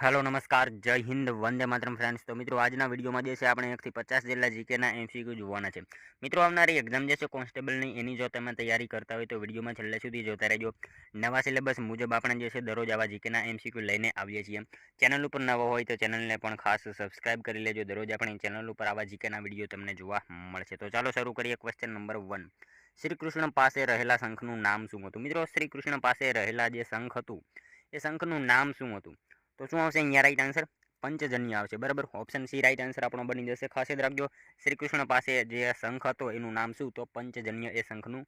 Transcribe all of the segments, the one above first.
Hello, નમસ્કાર. જય Hind, Vande Mataram friends તો મિત્રો, આજના વિડીયોમાં જે છે, આપણે એકથી પચાસ જેટલા જીકેના એમસીક્યુ જોવાના છે. મિત્રો, આવનારી એક્ઝામ જે છે કોન્સ્ટેબલની એની જો તમે તૈયારી કરતા હોય તો વિડીયોમાં છેલ્લે સુધી જોતા રહેજો. નવા સિલેબસ મુજબ આપણે જે છે, દરરોજ આવા જીકેના એમસીક્યુ લઈને આવીએ છીએ. ચેનલ ઉપર નવો હોય તો ચેનલને પણ ખાસ સબસ્ક્રાઇબ કરી લેજો. દરરોજ આપણી ચેનલ ઉપર આવા જીકેના વીડિયો તમને જોવા મળશે. તો ચાલો, શરૂ કરીએ question number one Shri Krishna પાસે રહેલા શંખનું નામ શું હતું? મિત્રો, શ્રી કૃષ્ણ પાસે રહેલા જે શંખ હતું, એ શંખનું નામ શું હતું? તો શું આવશે અહીંયા રાઈટ આન્સર પંચજન્ય આવશે, બરાબર? ઓપ્શન સી રાઈટ આન્સર આપણો બની જશે. ખાસ યાદ રાખજો શ્રી કૃષ્ણ પાસે જે શંખ હતો, એનું નામ શું? તો પંચજન્ય એ શંખનું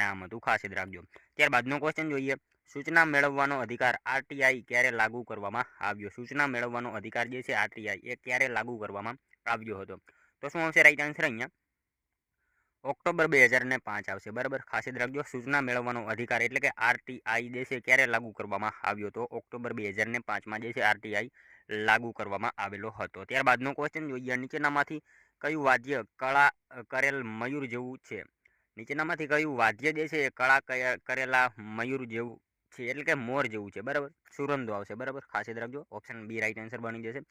નામ હતું. ખાસ યાદ રાખજો. ત્યારબાદનો ક્વેશ્ચન જોઈએ. સૂચના મેળવવાનો અધિકાર આરટીઆઈ ક્યારે લાગુ કરવામાં આવ્યો? સૂચના મેળવવાનો અધિકાર જે છે આરટીઆઈ એ ક્યારે લાગુ કરવામાં આવ્યો હતો? તો શું આવશે રાઈટ આન્સર અહીંયા? ઓક્ટોબર બે હજાર પાંચ આવશે. બરાબર? ખાસ યાદ રાખજો. સૂચના મેળવવાનો અધિકાર એટલે કે આરટીઆઈ જે છે ક્યારે લાગુ કરવામાં આવ્યો હતો? ઓક્ટોબર બે હજાર ને પાંચમાં જે છે આરટીઆઈ લાગુ કરવામાં આવેલો હતો. ત્યારબાદનો ક્વેશ્ચન જોઈએ. નીચેનામાંથી કયું વાદ્ય કળા કરેલ મયુર જેવું છે? નીચેનામાંથી કયું વાદ્ય જે છે કળા કરેલા મયુર જેવું છે, એટલે કે મોર જેવું છે, બરાબર? સુરંદો આવશે, બરાબર? ખાસ યાદ રાખજો. ઓપ્શન બી રાઈટ આન્સર બની જશે.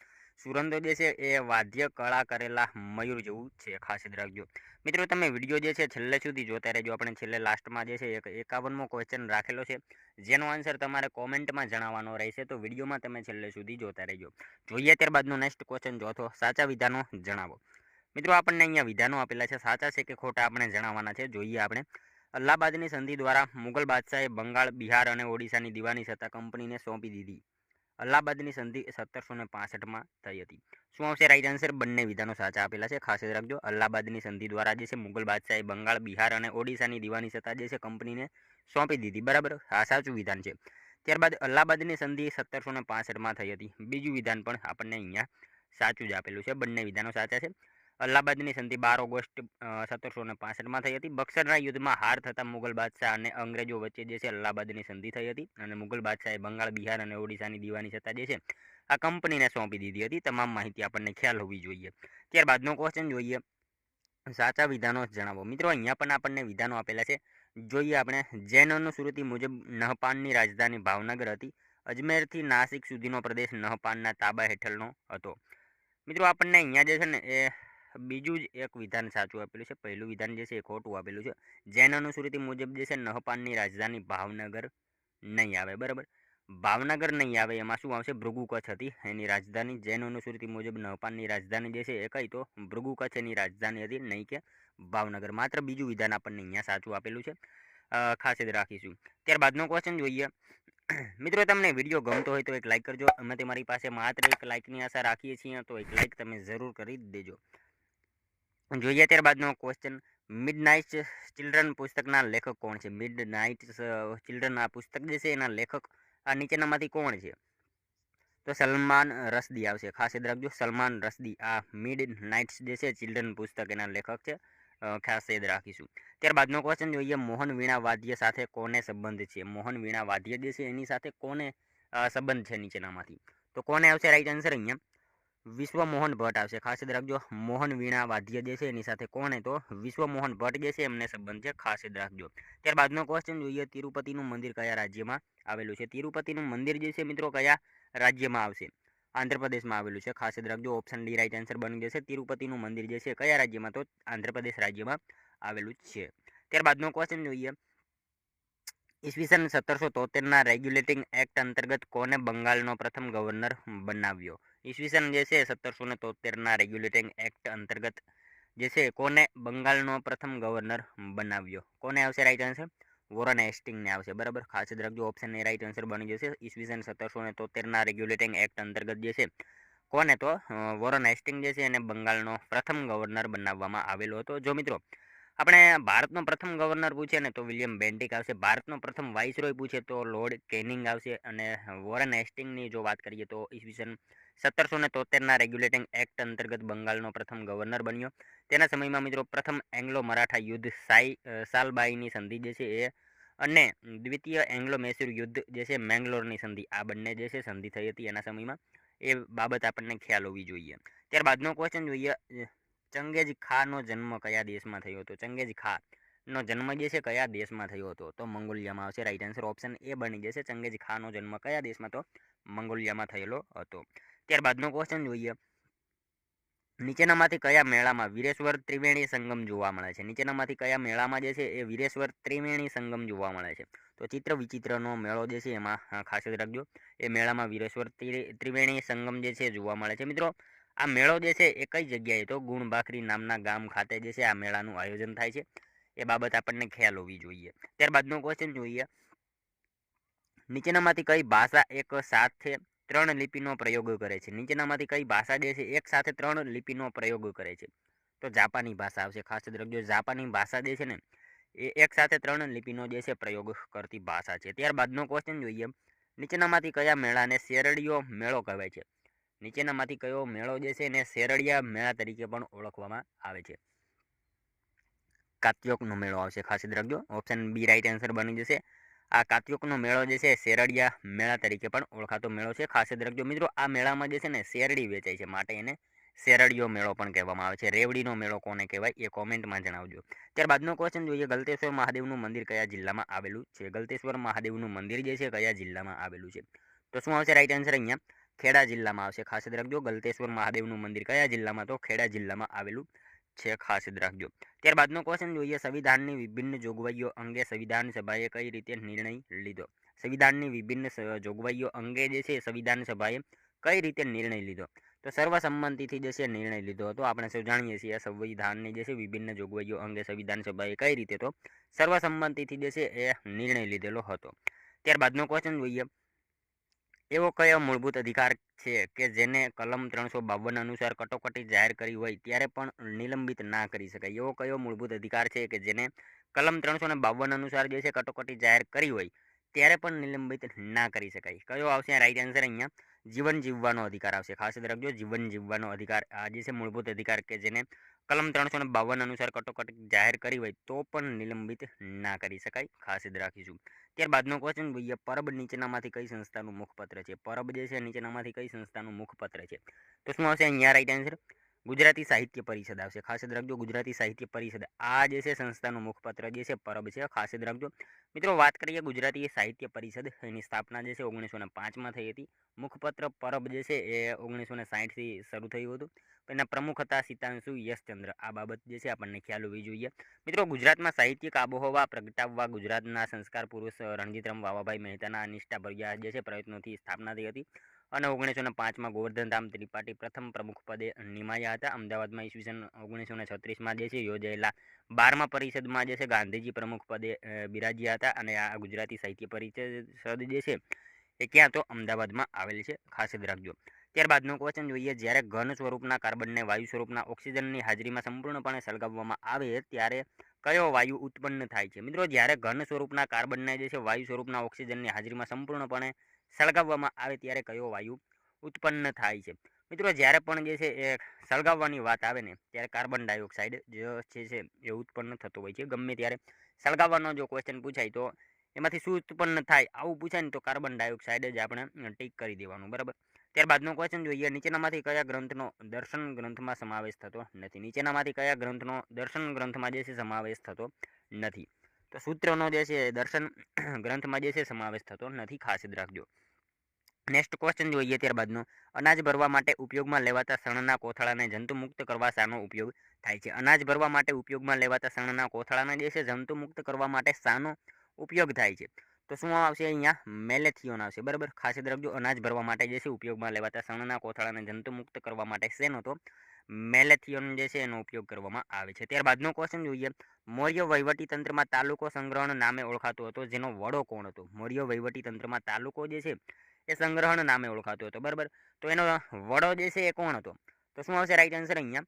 સુરંદો જે છે, એ વાદ્ય કળા કરેલા મયુર જેવું છે ખાસ યાદ રાખજો. મિત્રો, તમે વીડિયો જે છે, છેલ્લે સુધી જોતા રહેજો. આપણે છેલ્લે લાસ્ટમાં જે છે, એક એકાવનમો ક્વેશ્ચન રાખેલો છે. જેનો આન્સર તમારે કોમેન્ટમાં જણાવવાનો રહેશે, તો વિડીયોમાં તમે છેલ્લે સુધી જોતા રહેજો. જોઈએ ત્યારબાદનો નેક્સ્ટ ક્વેશ્ચન જોતો સાચા વિધાનો જણાવો. મિત્રો, આપણને અહીંયા વિધાનો આપેલા છે. સાચા છે કે ખોટા આપણે જણાવવાના છે. જોઈએ આપણે. અલ્હાબાદની સંધિ દ્વારા મુગલ બાદશાહે બંગાળ, બિહાર અને ઓડિશાની દિવાની સત્તા કંપનીને સોંપી દીધી. અલ્હાબાદની સંધિ સત્તરસો ને પાસઠમાં થઈ હતી. શું આવશે? રાઈટ આન્સર બંને વિધાનો સાચા આપેલા છે. ખાસ યાદ રાખજો, અલ્હાબાદની સંધિ દ્વારા જે છે મુગલ બાદશાહે બંગાળ, બિહાર અને ઓડિશાની દિવાની સત્તા જે છે કંપનીને સોંપી દીધી. બરાબર? આ સાચું વિધાન છે. ત્યારબાદ અલ્હાબાદની સંધિ સત્તરસો ને પાસઠમાં થઈ હતી. બીજું વિધાન પણ આપણને અહીંયા સાચું જ આપેલું છે. બંને વિધાનો સાચા છે. અલ્હાબાદની સંધિ બાર ઓગસ્ટ સત્તરસો ને પાસઠમાં થઈ હતી. બક્સરના યુદ્ધમાં હાર થતાં મુગલ બાદશાહ અને અંગ્રેજો વચ્ચે જે છે અલ્હાબાદની સંધિ થઈ હતી અને મુગલ બાદશાહે બંગાળ, બિહાર અને ઓડિશાની દીવાની સત્તા જે છે આ કંપનીને સોંપી દીધી હતી. તમામ માહિતી આપણને ખ્યાલ હોવી જોઈએ. ત્યારબાદનો ક્વેશ્ચન જોઈએ. સાચા વિધાનો જણાવો. મિત્રો, અહીંયા પણ આપણને વિધાનો આપેલા છે. જોઈએ આપણે. જૈન અનુસૃતિ મુજબ નહપાનની રાજધાની ભાવનગર હતી. અજમેરથી નાસિક સુધીનો પ્રદેશ નહપાનના તાબા હેઠળનો હતો. મિત્રો, આપણને અહીંયા જે છે ને એ બીજું જ એક વિધાન સાચું આપેલું છે. પહેલું વિધાન જે છે એ ખોટું આપેલું છે. જૈન અનુસૃતિ મુજબ જે છે નહપાનની રાજધાની ભાવનગર નહીં આવે, બરાબર? ભાવનગર નહીં આવે, એમાં શું આવશે? ભૃગુ કચ્છ હતી. એની રાજધાની જૈન અનુસૃતિ મુજબ નહપાનની રાજધાની જે છે એ કઈ? તો ભૃગુ કચ્છ એની રાજધાની હતી, નહીં કે ભાવનગર. માત્ર બીજું વિધાન આપણને અહીંયા સાચું આપેલું છે. ખાસ યાદ રાખીશું. ત્યારબાદનો ક્વેશ્ચન જોઈએ. મિત્રો, તમને વીડિયો ગમતો હોય તો એક લાઇક કરજો. અમે તમારી પાસે માત્ર એક લાઇકની આશા રાખીએ છીએ, તો એક લાઇક તમે જરૂર કરી દેજો. જોઈએ ત્યારબાદનો ક્વેશ્ચન મિડ નાઇટ ચિલ્ડ્રન પુસ્તકના લેખક કોણ છે? મિડ નાઇટ ચિલ્ડ્રન આ પુસ્તક જે છે એના લેખક આ નીચેનામાંથી કોણ છે? તો સલમાન રસદી આવશે. ખાસ યાદ રાખજો, સલમાન રસદી આ મિડ નાઇટ્સ જે છે ચિલ્ડ્રન પુસ્તક એના લેખક છે. ખાસ યાદ રાખીશું. ત્યારબાદનો ક્વેશ્ચન જોઈએ, મોહન વીણા વાદ્ય સાથે કોને સંબંધ છે? મોહન વીણા વાદ્ય જે છે, એની સાથે કોને સંબંધ છે નીચેનામાંથી? તો કોને આવશે? રાઈટ આન્સર અહીંયા. વિશ્વ મોહન ભટ્ટ આવશે. ખાસ યાદ રાખજો, મોહન વીણા વાદ્ય જે છે એની સાથે કોને તો વિશ્વ મોહન ભટ્ટ જે છે એમને સંબંધ છે, ખાસ યાદ રાખજો. ત્યારબાદનો ક્વેશ્ચન જોઈએ, તિરુપતિનું મંદિર કયા રાજ્યમાં આવેલું છે? તિરુપતિનું મંદિર જે છે મિત્રો કયા રાજ્યમાં આવશે? આંધ્રપ્રદેશમાં આવેલું છે. ખાસ યાદ રાખજો ઓપ્શન ડી રાઇટ આન્સર બની જશે. તિરુપતિનું મંદિર જે છે કયા રાજ્યમાં? તો આંધ્રપ્રદેશ રાજ્યમાં આવેલું છે. ત્યારબાદનો ક્વેશ્ચન જોઈએ, ઈસવીસન સત્તરસો તોતેરના રેગ્યુલેટિંગ એક્ટ અંતર્ગત કોને બંગાળનો પ્રથમ ગવર્નર બનાવ્યો? ઈસવીસન જે છે સત્તરસો ને તોતેરના રેગ્યુલેટિંગ એક્ટ અંતર્ગત જે છે કોને બંગાળનો પ્રથમ ગવર્નર બનાવ્યો કોને આવશે રાઈટ આન્સર વોરન હેસ્ટિંગને આવશે બરાબર ખાસ યાદ રાખજો ઓપ્શન એ રાઈટ આન્સર બની જશે ઈસવીસન સત્તરસો ને તોતેરના રેગ્યુલેટિંગ એક્ટ અંતર્ગત જે છે કોને તો વોરન હેસ્ટિંગ જે છે એને બંગાળનો પ્રથમ ગવર્નર બનાવવામાં આવેલો હતો જો મિત્રો આપણે ભારતનો પ્રથમ ગવર્નર પૂછે ને તો વિલિયમ બેન્ટિક આવશે ભારતનો પ્રથમ વાઇસરોય પૂછે તો લોર્ડ કેનિંગ આવશે અને વોરન હેસ્ટિંગની જો વાત કરીએ તો ઈસવીસન સત્તરસો ને તોતેરના રેગ્યુલેટિંગ એક્ટ અંતર્ગત બંગાળનો પ્રથમ ગવર્નર બન્યો. તેના સમયમાં મિત્રો પ્રથમ એંગ્લો મરાઠા યુદ્ધ સાઈ સાલબાઈની સંધિ જે છે એ અને દ્વિતીય એંગ્લો મૈસૂર યુદ્ધ જે છે મેંગ્લોરની સંધિ, આ બંને જે છે સંધિ થઈ હતી એના સમયમાં. એ બાબત આપણને ખ્યાલ હોવી જોઈએ. ત્યારબાદનો ક્વેશ્ચન જોઈએ. ચંગેજ ખાનો જન્મ કયા દેશમાં થયો હતો? ચંગેજ ખા નો જન્મ જે છે કયા દેશમાં થયો હતો? તો મંગોલિયામાં આવશે. રાઈટ આન્સર ઓપ્શન એ બની જશે. ચંગેજ ખાનો જન્મ કયા દેશમાં તો મંગોલિયામાં થયેલો હતો. ત્યારબાદનો ક્વેશ્ચન જોઈએ. નીચેનામાંથી કયા મેળામાં વીરેશ્વર ત્રિવેણી સંગમ જોવા મળે છે? નીચેનામાંથી કયા મેળામાં જે છે એ વીરેશ્વર ત્રિવેણી સંગમ જોવા મળે છે? તો ચિત્ર વિચિત્રનો મેળો જે છે એમાં ખાસ રાખજો. એ મેળામાં વીરેશ્વર ત્રિવેણી સંગમ જે છે જોવા મળે છે. મિત્રો, આ મેળો જે છે એ કઈ જગ્યાએ તો ગુણભાખરી નામના ગામ ખાતે જે છે આ મેળાનું આયોજન થાય છે? એ બાબત આપણને ખ્યાલ હોવી જોઈએ. ત્યારબાદનો ક્વેશ્ચન જોઈએ. નીચેનામાંથી કઈ ભાષા એક સાથે ત્રણ લિપિનો પ્રયોગ કરે છે. નીચેનામાંથી કઈ ભાષા જે છે? એક સાથે ત્રણ લિપિનો પ્રયોગ કરે છે. તો જાપાની ભાષા આવશે. ખાસ રાખજો જાપાની ભાષા જે છે ને, એ એક સાથે ત્રણ લિપિનો જે છે, પ્રયોગ કરતી ભાષા છે. ત્યારબાદનો ક્વેશ્ચન જોઈએ. નીચેનામાંથી કયા મેળાને શેરડીયો મેળો કહેવાય છે? નીચેનામાંથી કયો મેળો જે છે એને શેરડિયા મેળા તરીકે પણ ઓળખવામાં આવે છે. કાત્યોકનો મેળો આવશે. ખાસ રાખજો ઓપ્શન બી રાઈટ આન્સર બની જશે. આ કાત્યુકનો મેળો જે છે, શેરડિયા મેળા તરીકે પણ ઓળખાતો મેળો છે. ખાસ રાખજો મિત્રો, આ મેળામાં જે છે ને, શેરડી વેચાય છે માટે એને શેરડીયો મેળો પણ કહેવામાં આવે છે. રેવડીનો મેળો કોને કહેવાય એ કોમેન્ટમાં જણાવજો. ત્યારબાદનો ક્વેશ્ચન જોઈએ, ગલતેશ્વર મહાદેવનું મંદિર કયા જિલ્લામાં આવેલું છે? ગલતેશ્વર મહાદેવનું મંદિર જે છે, કયા જિલ્લામાં આવેલું છે? તો શું આવશે? રાઈટ આન્સર અહીંયા ખેડા જિલ્લામાં આવશે. ખાસ રાખજો, ગલતેશ્વર મહાદેવનું મંદિર કયા જિલ્લામાં? તો ખેડા જિલ્લામાં આવેલું છે ખાસ રાખજો. ત્યારબાદનો ક્વેશ્ચન જોઈએ. સંવિધાનની વિભિન્ન જોગવાઈઓ અંગે સંવિધાન સભાએ કઈ રીતે નિર્ણય લીધો? સંવિધાનની વિભિન્ન જોગવાઈઓ અંગે જે છે સંવિધાન સભાએ કઈ રીતે નિર્ણય લીધો? તો સર્વસંમતિથી જે છે નિર્ણય લીધો હતો. આપણે સૌ જાણીએ છીએ સંવિધાનની જે છે વિભિન્ન જોગવાઈઓ અંગે સંવિધાન સભાએ કઈ રીતે તો સર્વસંમતિથી જે છે એ નિર્ણય લીધેલો હતો. ત્યારબાદનો ક્વેશ્ચન જોઈએ. એવો કયો મૂળભૂત અધિકાર છે કે જેને કલમ ત્રણસો બાવન અનુસાર કટોકટી જાહેર કરી હોય ત્યારે પણ નિલંબિત ના કરી શકાય? એવો કયો મૂળભૂત અધિકાર છે કે જેને કલમ ત્રણસો બાવન અનુસાર જે છે કટોકટી જાહેર કરી હોય ત્યારે પણ નિલંબિત ના કરી શકાય? કયો આવશે? રાઈટ આન્સર અહીંયા. જીવન જીવવાનો અધિકાર આવશે. ખાસ રાખજો, જીવન જીવવાનો અધિકાર, આ જે છે મૂળભૂત અધિકાર કે જેને કલમ ત્રણસો ને બાવન અનુસાર કટોકટી જાહેર કરી હોય તો પણ નિલંબિત ના કરી શકાય. ખાસ યાદ રાખીશું. ત્યારબાદનો ક્વેશ્ચન જોઈએ પરબ નીચેનામાંથી કઈ સંસ્થાનું મુખપત્ર છે? પરબ જે છે નીચેનામાંથી કઈ સંસ્થાનું મુખપત્ર છે? તો શું આવશે? અહીંયા રાઈટ આન્સર ગુજરાતી સાહિત્ય પરિષદ આવશે. ખાસ યાદ રાખજો, ગુજરાતી સાહિત્ય પરિષદ આ જે છે સંસ્થાનું મુખપત્ર જે છે, પરબ છે. ખાસ યાદ રાખજો. મિત્રો, વાત કરીએ ગુજરાતી સાહિત્ય પરિષદ, એની સ્થાપના જે છે ઓગણીસો ને પાંચમાં થઈ હતી. મુખપત્ર પરબ જે છે એ ઓગણીસો ને સાહીઠથી શરૂ થયું હતું. એના પ્રમુખ હતા સીતાંશુ યશચંદ્ર. આ બાબત જે છે આપણને ખ્યાલ હોવી જોઈએ. મિત્રો, ગુજરાતમાં સાહિત્યિક આબોહવા પ્રગટાવવા ગુજરાતના સંસ્કાર પુરુષ રણજીતરામ વાવાભાઈ મહેતાના નિષ્ઠાભર્યા જે છે પ્રયત્નોથી સ્થાપના થઈ હતી. અને ઓગણીસો ને પાંચમાં ગોવર્ધનધામ ત્રિપાઠી પ્રથમ પ્રમુખ પદે નિમાયા હતા. અમદાવાદમાં ઈસવીસન, ઓગણીસો ને છત્રીસમાં જે છે યોજાયેલા બારમા પરિષદમાં જે છે ગાંધીજી પ્રમુખ પદે બિરાજ્યા હતા અને આ ગુજરાતી સાહિત્ય પરિષદ જે છે એ ક્યાં તો અમદાવાદમાં આવેલ છે. ખાસ યાદ રાખજો. ત્યારબાદનું ક્વેશ્ચન જોઈએ, જ્યારે ઘન સ્વરૂપના કાર્બનને વાયુ સ્વરૂપના ઓક્સિજનની હાજરીમાં સંપૂર્ણપણે સળગાવવામાં આવે ત્યારે કયો વાયુ ઉત્પન્ન થાય છે? મિત્રો, જ્યારે ઘન સ્વરૂપના કાર્બનને જે છે વાયુ સ્વરૂપના ઓક્સિજનની હાજરીમાં સંપૂર્ણપણે સળગાવવામાં આવે ત્યારે કયો વાયુ ઉત્પન્ન થાય છે? મિત્રો, જ્યારે પણ જે છે એ સળગાવવાની વાત આવે ને, ત્યારે કાર્બન ડાયોક્સાઇડ જે છે એ ઉત્પન્ન થતો હોય છે. ગમે ત્યારે સળગાવવાનો જો ક્વેશ્ચન પૂછાય તો એમાંથી શું ઉત્પન્ન થાય આવું પૂછાય ને તો કાર્બન ડાયોક્સાઇડ જ આપણે ટીક કરી દેવાનું, બરાબર? ત્યારબાદનો ક્વેશ્ચન જોઈએ, નીચેનામાંથી કયા ગ્રંથનો દર્શન ગ્રંથમાં સમાવેશ થતો નથી? નીચેનામાંથી કયા ગ્રંથનો દર્શન ગ્રંથમાં જે છે સમાવેશ થતો નથી? તો સૂત્રનો જે છે દર્શન ગ્રંથમાં જે છે સમાવેશ થતો નથી. ખાસ યાદ રાખજો. નેક્સ્ટ ક્વેશ્ચન જોઈએ ત્યારબાદનો. અનાજ ભરવા માટે ઉપયોગમાં લેવાતા શણના કોથળાને જંતુમુક્ત કરવા શાનો ઉપયોગ થાય છે. અનાજ ભરવા માટે ઉપયોગમાં લેવાતા શણના કોથળાને જે છે જંતુમુક્ત કરવા માટે શાનો ઉપયોગ થાય છે. તો શું આવશે અહીંયા? મેલેથિયોન આવશે. બરાબર? ખાસ રાખજો, અનાજ ભરવા માટે જે છે ઉપયોગમાં લેવાતા શણના કોથળાને જંતુમુક્ત કરવા માટે શેનો તો? મેલેથિયોન જે છે એનો ઉપયોગ કરવામાં આવે છે. ત્યારબાદનો ક્વેશ્ચન જોઈએ. મૌર્ય વહીવટી તંત્રમાં તાલુકો સંગ્રહણ નામે ઓળખાતો હતો, જેનો વડો કોણ હતો? મૌર્ય વહીવટી તંત્રમાં તાલુકો જે છે એ સંગ્રહણ નામે ઓળખાતો હતો, બરાબર? તો એનો વડો જે છે એ કોણ હતો? તો શું આવશે રાઈટ આન્સર અહીંયા?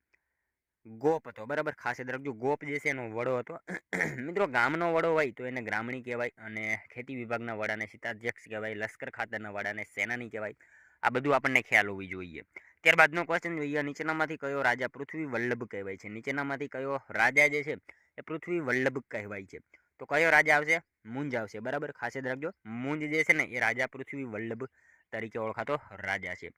ગોપ હતો, બરાબર? ખાસ યાદ રાખજો, ગોપ જે છે એનો વડો હતો. મિત્રો, ગામનો વડો હોય તો એને ગ્રામણી કહેવાય અને ખેતી વિભાગના વડાને સીતાધ્યક્ષ કહેવાય, લશ્કર ખાતાના વડાને સેનાની કહેવાય. આ બધું આપણને ખ્યાલ હોવી જોઈએ. ત્યારબાદનો ક્વેશ્ચન જોઈએ નીચેનામાંથી કયો રાજા પૃથ્વી વલ્લભ કહેવાય છે? નીચેનામાંથી કયો રાજા જે છે એ પૃથ્વી વલ્લભ કહેવાય છે? તો કયો રાજા આવશે? મુંજ આવશે. બરાબર? ખાસ યાદ રાખજો. મુંજ જે છે ને, એ રાજા પૃથ્વી વલ્લભ તરીકે ઓળખાતો રાજા છે.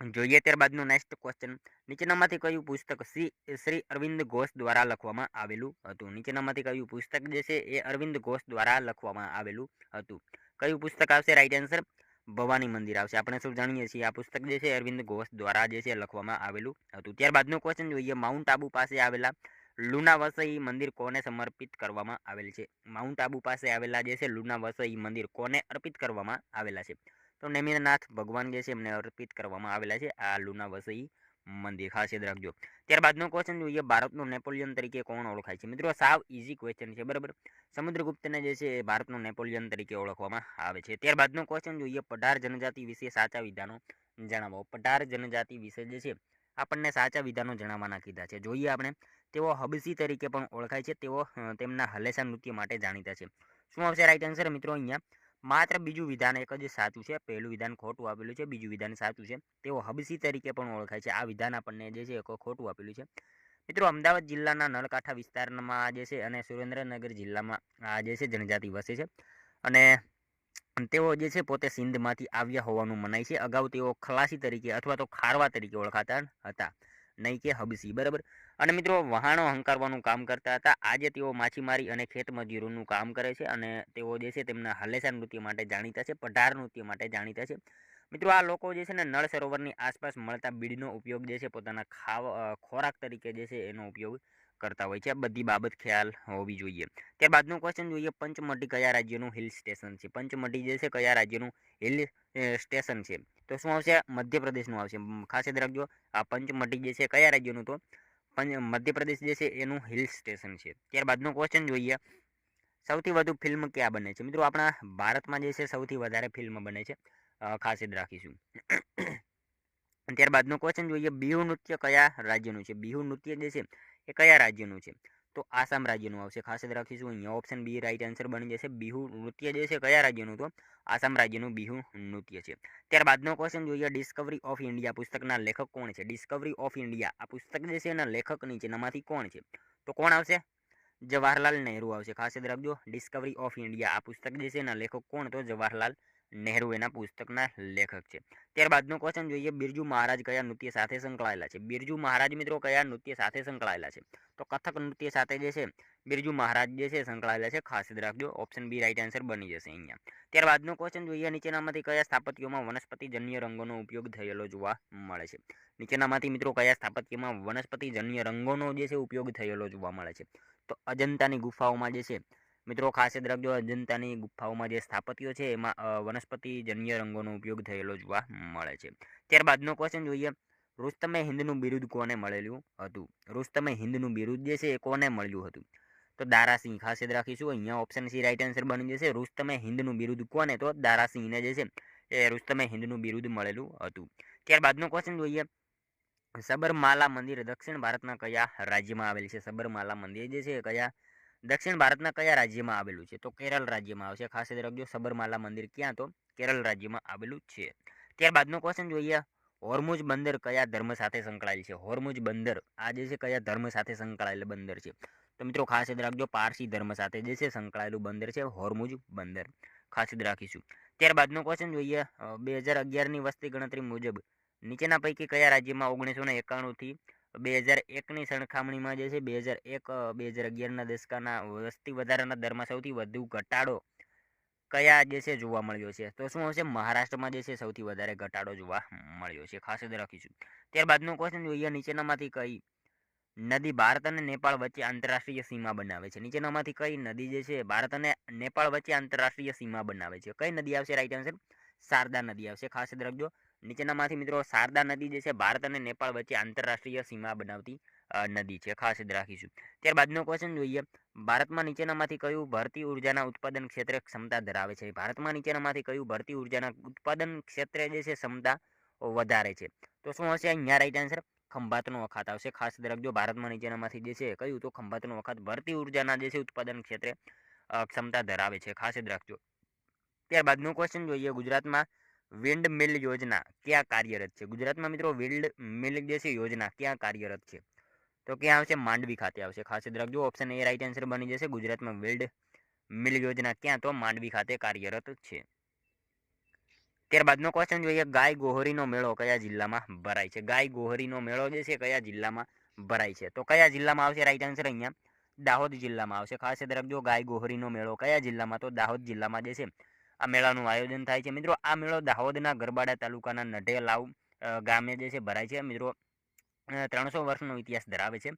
જોઈએ ત્યારબાદનું નેક્સ્ટ ક્વેશ્ચન નીચેનામાંથી કયું પુસ્તક શ્રી શ્રી અરવિંદ ઘોષ દ્વારા લખવામાં આવેલું હતું? નીચેનામાંથી કયું પુસ્તક જે છે, એ અરવિંદ ઘોષ દ્વારા લખવામાં આવેલું હતું? કયું પુસ્તક આવશે? રાઈટ આન્સર ભવાની મંદિર આવશે. આપણે સૌ જાણીએ છીએ, આ પુસ્તક જે છે અરવિંદ ઘોષ દ્વારા જે છે, લખવામાં આવેલું હતું. ત્યારબાદનો ક્વેશ્ચન જોઈએ. માઉન્ટ આબુ પાસે આવેલા લુના વસઈ મંદિર કોને સમર્પિત કરવામાં આવેલ છે? માઉન્ટ આબુ પાસે આવેલા જે છે લુનાવસઈ મંદિર કોને અર્પિત કરવામાં આવેલા છે? તો નેમિનાથ ભગવાન જે છે, એમને અર્પિત કરવામાં આવેલા છે આ લુનાવસઈ મંદિર. ખાસ યાદ રાખજો. ત્યારબાદનો ક્વેશ્ચન જોઈએ, ભારતનું નેપોલિયન તરીકે કોણ ઓળખાય છે? મિત્રો, સાવ ઇઝી ક્વેશ્ચન છે, બરાબર? સમુદ્રગુપ્તને જે છે, એ ભારતનું નેપોલિયન તરીકે ઓળખવામાં આવે છે. ત્યારબાદનો ક્વેશ્ચન જોઈએ, પઢાર જનજાતિ વિશે સાચા વિધાનો જણાવો. પઢાર જનજાતિ વિશે જે છે, આપણને સાચા વિધાનો જણાવવાના કીધા છે. જોઈએ આપણે તેઓ હબસી તરીકે પણ ઓળખાય છે. તેઓ તેમના હલેસા નૃત્ય માટે જાણીતા છે. શું આવશે? રાઈટ આન્સર મિત્રો અહીંયા. માત્ર બીજું વિધાન એક જ સાચું છે. પહેલું વિધાન ખોટું આપેલું છે. બીજું વિધાન સાચું છે. તેઓ હબસી તરીકે પણ ઓળખાય છે. આ વિધાન આપણને જે છે ખોટું આપેલું છે. મિત્રો, અમદાવાદ જિલ્લાના નળકાંઠા વિસ્તારમાં જે છે અને સુરેન્દ્રનગર જિલ્લામાં આ જે છે જનજાતિ વસે છે. અને તેઓ જે છે પોતે સિંધમાંથી આવ્યા હોવાનું મનાય છે. અગાઉ તેઓ ખલાસી તરીકે અથવા તો ખારવા તરીકે ઓળખાતા હતા. નહીં કે હબસી, બરાબર? અને મિત્રો, વહાણો હંકારવાનું કામ કરતા હતા. આજે તેઓ માછીમારી અને ખેતમજૂરોનું કામ કરે છે અને તેઓ જે છે તેમના હલેસા નૃત્ય માટે જાણીતા છે, પઢાર નૃત્ય માટે જાણીતા છે. મિત્રો, આ લોકો જે છે ને નળ સરોવરની આસપાસ મળતા બીડનો ઉપયોગ જે છે પોતાના ખાવા ખોરાક તરીકે જે છે એનો ઉપયોગ કરતા હોય છે. બધી બાબત ખ્યાલ હોવી જોઈએ. ત્યારબાદનું ક્વેશ્ચન જોઈએ, પંચમઢી કયા રાજ્યનું હિલ સ્ટેશન છે? પંચમઢી જે છે, કયા રાજ્યનું હિલ સ્ટેશન છે? તો શું આવશે? મધ્યપ્રદેશનું આવશે. ખાસ યાદ રાખજો, આ પંચમઢી જે છે, કયા રાજ્યનું તો? મધ્યપ્રદેશ જે છે, એનું હિલ સ્ટેશન છે. ત્યારબાદનો ક્વેશ્ચન જોઈએ, સૌથી વધુ ફિલ્મ ક્યાં બને છે? મિત્રો, આપણા ભારતમાં જે છે, સૌથી વધારે ફિલ્મ બને છે. ખાસ યાદ રાખીશું. ત્યારબાદનો ક્વેશ્ચન જોઈએ, બિહુ નૃત્ય કયા રાજ્યનું છે? બિહુ નૃત્ય જે છે એ કયા રાજ્યનું છે? તો આસામ રાજ્યનું આવશે. ખાસ યાદ રાખીશું, અહીંયા ઓપ્શન બી રાઈટ આન્સર બની જશે. બિહુ નૃત્ય જે છે, કયા રાજ્યનું તો? આસામ રાજ્યનું બિહુ નૃત્ય છે. ત્યારબાદનો ક્વેશ્ચન જોઈએ ડિસ્કવરી ઓફ ઇન્ડિયા પુસ્તકના લેખક કોણ છે? ડિસ્કવરી ઓફ ઇન્ડિયા આ પુસ્તક જે છે, એના લેખક નીચેનામાંથી કોણ છે? તો કોણ આવશે? જવાહરલાલ નહેરુ આવશે. ખાસ યાદ રાખજો ડિસ્કવરી ઓફ ઇન્ડિયા આ પુસ્તક જે છે, એના લેખક કોણ? તો જવાહરલાલ નહેરુ એના પુસ્તકના લેખક છે. ત્યારબાદનો ક્વેશ્ચન જોઈએ, બિરજુ મહારાજ કયા નૃત્ય સાથે સંકળાયેલા છે? બિરજુ મહારાજ મિત્રો કયા નૃત્ય સાથે સંકળાયેલા છે? તો કથક નૃત્ય સાથે જે છે, બિરજુ મહારાજ જે છે, સંકળાયેલા છે. ખાસ યાદ રાખજો ઓપ્શન બી રાઈટ આન્સર બની જશે અહીંયા. ત્યારબાદનો ક્વેશ્ચન જોઈએ, નીચેનામાંથી કયા સ્થાપત્યોમાં વનસ્પતિજન્ય રંગોનો ઉપયોગ થયેલો જોવા મળે છે? નીચેનામાંથી મિત્રો કયા સ્થાપત્યમાં વનસ્પતિજન્ય રંગોનો જે છે, ઉપયોગ થયેલો જોવા મળે છે? તો અજંતાની ગુફાઓમાં જે છે મિત્રો, ખાસ યાદ રાખજો, અજંતાની ગુફાઓમાં જે સ્થાપત્યો છે, એમાં વનસ્પતિજન્ય રંગોનો ઉપયોગ થયેલો જોવા મળે છે. ત્યારબાદનો ક્વેશ્ચન જોઈએ. રુસ્તમે હિન્દનું બિરુદ કોને મળેલું હતું? રુસ્તમે હિન્દનું બિરુદ જે છે, એ કોને મળ્યું હતું? તો દારાસિંહ, ખાસ યાદ રાખીશું, અહીંયા ઓપ્શન સી રાઈટ આન્સર બની જશે. રુસ્તમે હિન્દનું બિરુદ કોને? તો દારાસિંહને જે છે, એ રુસ્તમે હિન્દનું બિરુદ મળેલું હતું. ત્યારબાદનો ક્વેશ્ચન જોઈએ. સબરમાલા મંદિર દક્ષિણ ભારતના કયા રાજ્યમાં આવેલ છે? સબરમાલા મંદિર જે છે કયા દક્ષિણ ભારતના કયા રાજ્યમાં આવેલું છે? તો કેરળ રાજ્યમાં આવશે. ખાસ યાદ રાખજો, સબરમાલા મંદિર ક્યાં તો કેરળ રાજ્યમાં આવેલું છે. ત્યારબાદનો ક્વેશ્ચન જોઈએ. હોર્મુજ બંદર કયા ધર્મ સાથે સંકળાયેલ છે? હોર્મુજ બંદર, આ જે છે, કયા ધર્મ સાથે સંકળાયેલ બંદર છે? તો મિત્રો, ખાસ યાદ રાખજો, પારસી ધર્મ સાથે જે છે, સંકળાયેલું બંદર છે, હોર્મુજ બંદર. ખાસ યાદ રાખીશું. ત્યારબાદનો ક્વેશ્ચન જોઈએ. બે હજાર અગિયારની વસ્તી ગણતરી મુજબ નીચેના પૈકી કયા રાજ્યમાં ઓગણીસો ને એકાણુંથી બે હજાર એકની સરખામણીમાં જે છે બે હજાર એક બે હજાર અગિયારના દશકાના વસ્તી વધારાના દરમાં સૌથી વધુ ઘટાડો કયા જે છે, જોવા મળ્યો છે? તો શું હશે મહારાષ્ટ્રમાં જે છે, સૌથી વધારે ઘટાડો જોવા મળ્યો છે. ખાસ યાદ રાખીશું. ત્યારબાદનો ક્વેશ્ચન જોઈએ, નીચેનામાંથી કઈ નદી ભારત અને નેપાળ વચ્ચે આંતરરાષ્ટ્રીય સીમા બનાવે છે? નીચેનામાંથી કઈ નદી જે છે, ભારત અને નેપાળ વચ્ચે આંતરરાષ્ટ્રીય સીમા બનાવે છે? કઈ નદી આવશે? રાઈટ આન્સર શારદા નદી આવશે. ખાસ યાદ રાખજો. નીચેનામાંથી મિત્રો શારદા નદી જે છે, ભારત અને નેપાળ વચ્ચે આંતરરાષ્ટ્રીય સીમા બનાવતી નદી છે, ખાસ યાદ રાખીશું. ત્યારબાદનો ક્વેશ્ચન જોઈએ. ભારતમાં નીચેનામાંથી કયું ભરતી ઉર્જાના ઉત્પાદન ક્ષેત્રે ક્ષમતા ધરાવે છે? ભારતમાં નીચેનામાંથી કયું ભરતી ઉર્જાના ઉત્પાદન ક્ષેત્રે જે છે, ક્ષમતા વધારે છે? તો શું હશે? અહીંયા રાઈટ આન્સર ખંભાતનો વખાત આવશે. ખાસ યાદ રાખજો, ભારતમાં નીચેનામાંથી જે છે, કયું? તો ખંભાતનો વખાત ભરતી ઉર્જાના જે છે, ઉત્પાદન ક્ષેત્રે ક્ષમતા ધરાવે છે. ખાસ યાદ રાખજો. ત્યારબાદનો ક્વેશ્ચન જોઈએ. ગુજરાતમાં વિન્ડ મિલ યોજના ક્યાં કાર્યરત છે? ગુજરાતમાં મિત્રો વિન્ડ મિલ જે છે યોજના ક્યાં કાર્યરત છે? તો ક્યાં આવશે? માંડવી ખાતે આવશે. ખાસ યાદ રાખજો ઓપ્શન એ રાઈટ આન્સર બની જશે. ગુજરાતમાં વિલ્ડ મિલ યોજના ક્યાં તો માંડવી ખાતે કાર્યરત છે. ત્યારબાદનો ક્વેશ્ચન જોઈએ. ગાય ગોહરીનો મેળો કયા જિલ્લામાં ભરાય છે? ગાય ગોહરીનો મેળો જે છે કયા જિલ્લામાં ભરાય છે? તો કયા જિલ્લામાં આવશે? રાઈટ આન્સર અહીંયા દાહોદ જિલ્લામાં આવશે. ખાસ યાદ રાખજો, ગાય ગોહરીનો મેળો કયા જિલ્લામાં? તો દાહોદ જિલ્લામાં જે છે આ મેળાનું આયોજન થાય છે. મિત્રો, આ મેળો દાહોદના ગરબાડા તાલુકાના નઢેલાવ ગામે જે છે ભરાય છે. મિત્રો ત્રણસો વર્ષનો ઇતિહાસ ધરાવે છે.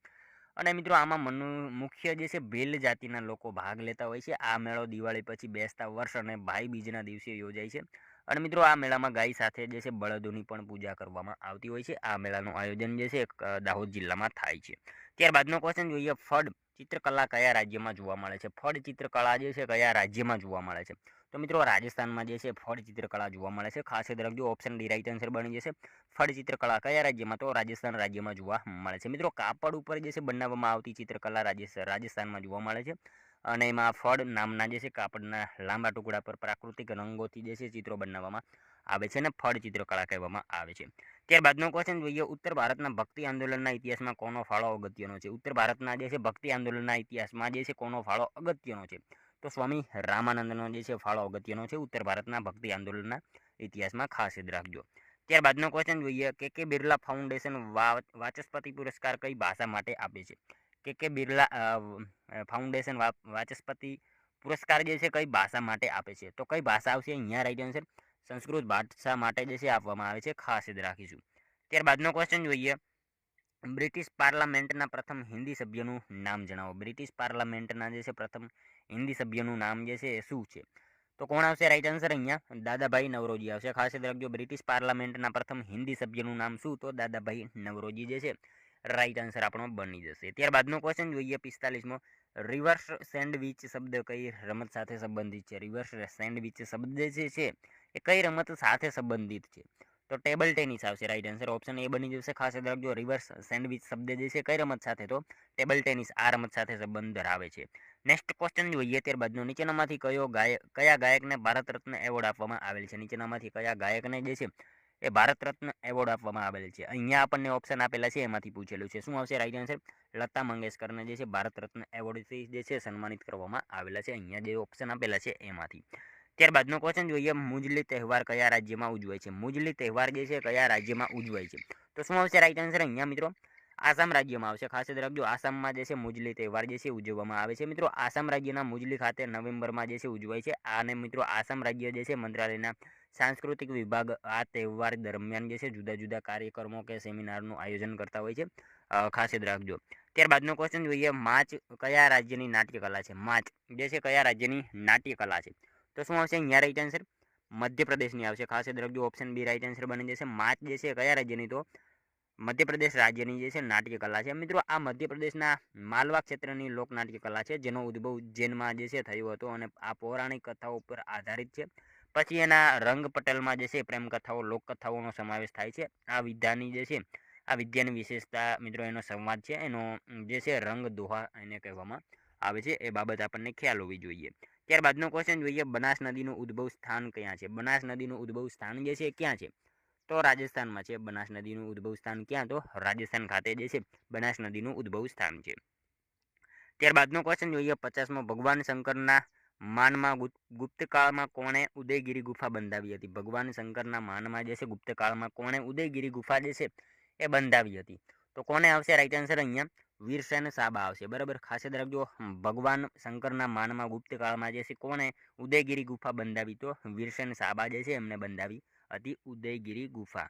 અને મિત્રો, આમાં મનુ, મુખ્ય જે છે ભીલ જાતિના લોકો ભાગ લેતા હોય છે. આ મેળો દિવાળી પછી બેસતા વર્ષ અને ભાઈ બીજના દિવસે યોજાય છે. અને મિત્રો, આ મેળામાં ગાય સાથે જે છે બળદોની પણ પૂજા કરવામાં આવતી હોય છે. આ મેળાનું આયોજન જે છે દાહોદ જિલ્લામાં થાય છે. ત્યારબાદનો ક્વેશ્ચન જોઈએ. ફળ ચિત્રકલા કયા રાજ્યમાં જોવા મળે છે? ફળ ચિત્રકલા જે છે કયા રાજ્યમાં જોવા મળે છે? તો મિત્રો, રાજસ્થાનમાં જે છે, ફળ ચિત્રકળા જોવા મળે છે. ખાસ યાદ રાખજો ઓપ્શન ડી રાઈટ આન્સર બની જશે. ફળ ચિત્રકળા કયા રાજ્યમાં, તો રાજસ્થાન રાજ્યમાં જોવા મળે છે. મિત્રો, કાપડ ઉપર જે છે, બનાવવામાં આવતી ચિત્રકલા રાજસ્થાનમાં જોવા મળે છે. અને એમાં ફળ નામના જે છે, કાપડના લાંબા ટુકડા પર પ્રાકૃતિક રંગોથી જે છે, ચિત્રો બનાવવામાં આવે છે અને ફળ ચિત્રકળા કહેવામાં આવે છે. ત્યારબાદનો ક્વેશ્ચન જોઈએ, ઉત્તર ભારતના ભક્તિ આંદોલનના ઇતિહાસમાં કોનો ફાળો અગત્યનો છે? ઉત્તર ભારતના જે છે, ભક્તિ આંદોલનના ઇતિહાસમાં જે છે, કોનો ફાળો અગત્યનો છે? તો સ્વામી, રામાનંદનો જે છે ફાળો અગત્યનો છે, ઉત્તર ભારતના ભક્તિ આંદોલનના ઇતિહાસમાં ખાસ યાદ રાખજો. ત્યારબાદનો ક્વેશ્ચન જોઈએ કે કે બિરલા ફાઉન્ડેશન વાચસ્પતિ પુરસ્કાર કઈ ભાષા માટે આપે છે? કે કે બિરલા ફાઉન્ડેશન વાચસ્પતિ પુરસ્કાર જે છે કઈ ભાષા માટે આપે છે? તો કઈ ભાષા આવશે? અહીંયા રાઈટ આન્સર સંસ્કૃત ભાષા માટે જે છે આપવામાં આવે છે, ખાસ યાદ રાખીશું. ત્યારબાદનો ક્વેશ્ચન જોઈએ, બ્રિટિશ પાર્લામેન્ટના પ્રથમ હિન્દી સભ્યનું નામ જણાવો. બ્રિટિશ પાર્લામેન્ટના જે છે પ્રથમ હિન્દી સભ્યનું નામ જે છે એ શું છે? તો કોણ આવશે? રાઈટ આન્સર અહીંયા. દાદાભાઈ નવરોજી આવશે. ખાસ યાદ રાખજો, બ્રિટિશ પાર્લામેન્ટના પ્રથમ હિન્દી સભ્યનું નામ શું? તો દાદાભાઈ નવરોજી જે છે રાઈટ આન્સર આપણો બની જશે. ત્યારબાદનો ક્વેશ્ચન જોઈએ પિસ્તાલીસમો. રિવર્સ સેન્ડવિચ શબ્દ કઈ રમત સાથે સંબંધિત છે? રિવર્સ સેન્ડવિચ શબ્દ જે છે, એ કઈ રમત સાથે સંબંધિત છે? તો ટેબલ ટેનિસ આવશે રાઈટ આન્સર ઓપ્શન એ બની જશે ખાસ યાદ રાખજો રિવર્સ સેન્ડવિચ શબ્દ જે છે કઈ રમત સાથે? તો ટેબલ ટેનિસ આ રમત સાથે સંબંધ ધરાવે છે. નેક્સ્ટ ક્વેશ્ચન જોઈએ, ત્યારબાદનો. નીચેનામાંથી કયો ગાયક, કયા ગાયકને ભારત રત્ન એવોર્ડ આપવામાં આવેલ છે? નીચેનામાંથી કયા ગાયકને જે છે એ ભારત રત્ન એવોર્ડ આપવામાં આવેલ છે? અહીંયા આપણને ઓપ્શન આપેલા છે, એમાંથી પૂછેલું છે. શું આવશે? રાઈટ આન્સર લતા મંગેશકરને જે છે ભારત રત્ન એવોર્ડથી જે છે સન્માનિત કરવામાં આવેલા છે. અહીંયા જે ઓપ્શન આપેલા છે, એમાંથી. ત્યારબાદનો ક્વેશ્ચન જોઈએ મુજલી તહેવાર કયા રાજ્યમાં ઉજવાય છે? મુજલી તહેવાર જે છે કયા રાજ્યમાં ઉજવાય છે? તો શું આવશે? રાઈટ આન્સર અહીંયા મિત્રો, આસામ રાજ્યમાં આવશે. ખાસ યાદ રાખજો, આસામમાં જે છે મુજલી તહેવાર જે છે ઉજવવામાં આવે છે મિત્રો. આસામ રાજ્યના મુજલી ખાતે નવેમ્બરમાં જે છે ઉજવાય છે. અને મિત્રો આસામ રાજ્ય જે છે મંત્રાલયના સાંસ્કૃતિક વિભાગ આ તહેવાર દરમિયાન જે છે જુદા જુદા કાર્યક્રમો કે સેમિનારનું આયોજન કરતા હોય છે. ખાસ યાદ રાખજો. ત્યારબાદનો ક્વેશ્ચન જોઈએ માચ કયા રાજ્યની નાટ્યકલા છે? માચ જે છે કયા રાજ્યની નાટ્યકલા છે? તો શું આવશે? અહીંયા રાઈટ આન્સર મધ્યપ્રદેશની આવશે. ખાસ યાદ રાખજો ઓપ્શન બી રાઈટ આન્સર બની જશે. માચ જે છે, કયા રાજ્યની તો? મધ્યપ્રદેશ રાજ્યની જે છે નાટ્ય કલા છે. મિત્રો, આ મધ્યપ્રદેશના માલવા ક્ષેત્રની લોકનાટ્ય કલા છે, જેનો ઉદ્ભવ ઉજ્જૈનમાં જે છે, થયો હતો અને આ પૌરાણિક કથાઓ પર આધારિત છે. પછી એના રંગપટલમાં જે છે, પ્રેમ કથાઓ લોકકથાઓનો સમાવેશ થાય છે. આ વિદ્યાની જે છે, આ વિદ્યાની વિશેષતા મિત્રો, એનો સંવાદ છે. એનો જે છે, રંગ દોહા એને કહેવામાં આવે છે. એ બાબત આપણને ખ્યાલ હોવી જોઈએ. ત્યારબાદનો ક્વેશ્ચન જોઈએ, બનાસ નદીનું ઉદ્ભવ સ્થાન ક્યાં છે? બનાસ નદીનું ઉદ્ભવ સ્થાન જે છે, ક્યાં છે? તો રાજસ્થાનમાં છે, બનાસ નદીનું ઉદ્ભવ સ્થાન ક્યાં? તો રાજસ્થાન ખાતે જે છે, બનાસ નદીનું ઉદ્ભવ સ્થાન છે. ત્યારબાદનો ક્વેશ્ચન જોઈએ, પચાસમો, ભગવાન શંકરના માનમાં ગુપ્તકાળમાં કોણે ઉદયગીરી ગુફા બંધાવી હતી? ભગવાન શંકરના માનમાં જે છે, ગુપ્તકાળમાં કોણે ઉદયગીરી ગુફા જે છે, એ બંધાવી હતી. તો કોને આવશે? રાઈટ આન્સર અહીંયા. વીરસેન સાબા આવશે. બરાબર? ખાસ યાદ રાખજો, ભગવાન શંકરના માનમાં ગુપ્ત કાળમાં જે છે, કોણે ઉદયગીરી ગુફા બંધાવી? તો વીરસેન સાબા જે છે, એમને બંધાવી હતી ઉદયગીરી ગુફા.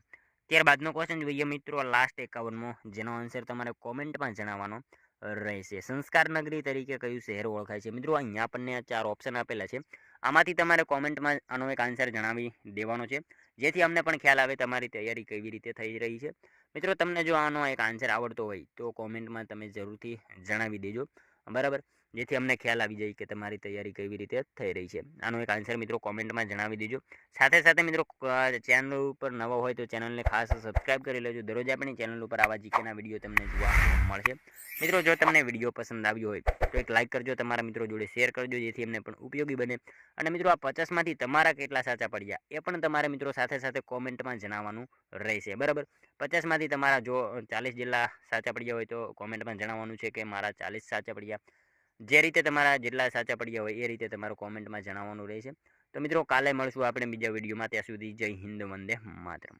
ત્યારબાદનો ક્વેશ્ચન જોઈએ મિત્રો લાસ્ટ એકાવનમો, જેનો આન્સર તમારે કોમેન્ટમાં જણાવવાનો રહેશે. સંસ્કાર નગરી તરીકે કયું શહેર ઓળખાય છે? મિત્રો, અહીંયા આપણને ચાર ઓપ્શન આપેલા છે. આમાંથી તમારે કોમેન્ટમાં આનો એક આન્સર જણાવી દેવાનો છે. જેથી અમને પણ ખ્યાલ આવે તમારી તૈયારી કેવી રીતે થઈ રહી છે. મિત્રો, તમને જો આનો એક આન્સર આવડતો હોય તો કોમેન્ટમાં તમે જરૂરથી જણાવી દેજો. બરાબર? જેથી અમને ખ્યાલ આવી જાય કે તમારી તૈયારી કેવી રીતે થઈ રહી છે. આનો એક આન્સર મિત્રો કોમેન્ટમાં જણાવી દેજો. સાથે સાથે મિત્રો ચેનલ ઉપર નવો હોય તો ચેનલને ખાસ સબસ્ક્રાઈબ કરી લેજો. દરરોજ આપણી ચેનલ ઉપર આવા જીકેના વીડિયો તમને જોવા મળશે. મિત્રો, જો તમને વીડિયો પસંદ આવ્યો હોય, તો એક લાઇક કરજો, તમારા મિત્રો જોડે શેર કરજો, જેથી એમને પણ ઉપયોગી બને. અને મિત્રો, આ પચાસમાંથી તમારા કેટલા સાચા પડ્યા, એ પણ તમારા મિત્રો સાથે સાથે કોમેન્ટમાં જણાવવાનું રહેશે. બરાબર? પચાસમાંથી તમારા જો ચાલીસ જેટલા સાચા પડ્યા હોય તો કોમેન્ટમાં જણાવવાનું છે કે મારા ચાલીસ સાચા પડ્યા. જે રીતે તમારા જેટલા સાચા પડ્યા હોય એ રીતે તમારું કોમેન્ટમાં જણાવવાનું રહેશે. તો મિત્રો, કાલે મળશું આપણે બીજા વિડીયોમાં ત્યાં સુધી જય હિન્દ, વંદે માતરમ.